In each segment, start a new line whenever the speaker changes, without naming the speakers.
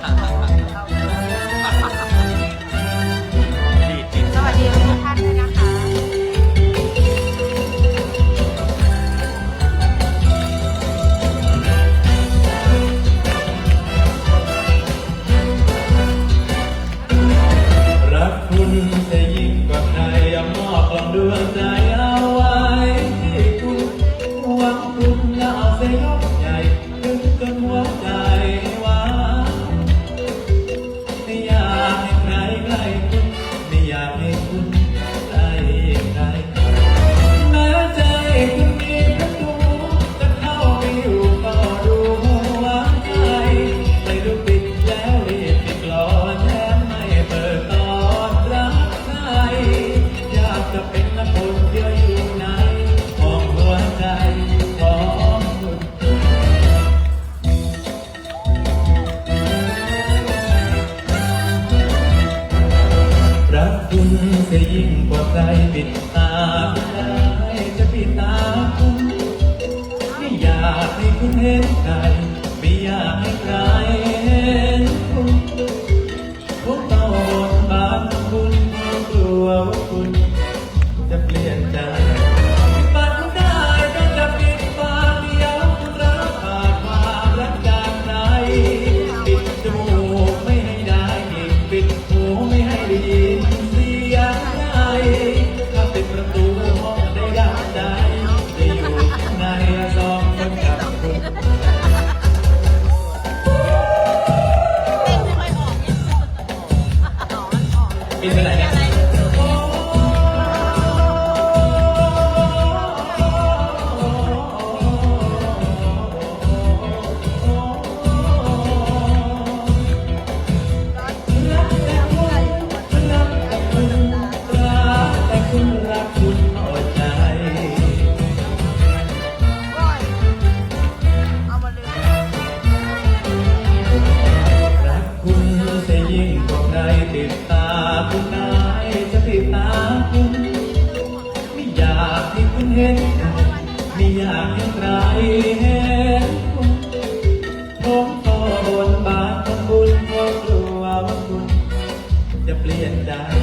哈 哈ักคุณจะยิ่งกว่าใครปิดตาไม่ได้จะปิดตาคุณไม่อยากให้คุณเห็นใครไม่อยากให้ใคร บิ
นไป
ไหนเนี่ย หาคุณ ไม่อยากให้คุณเห็น ไม่อยากให้ใครเห็นคุณผมขอบนบานทำบุญขอครัวว่าคุณ จะเปลี่ยนได้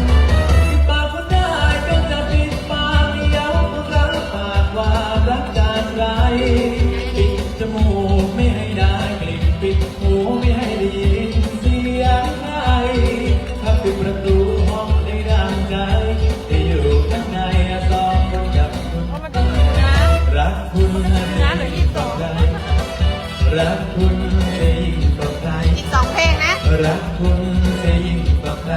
คุณจะยิ่งกว่าใครอีกสอง
เพลงนะ
รักคุณจะยิ่งกว่าใคร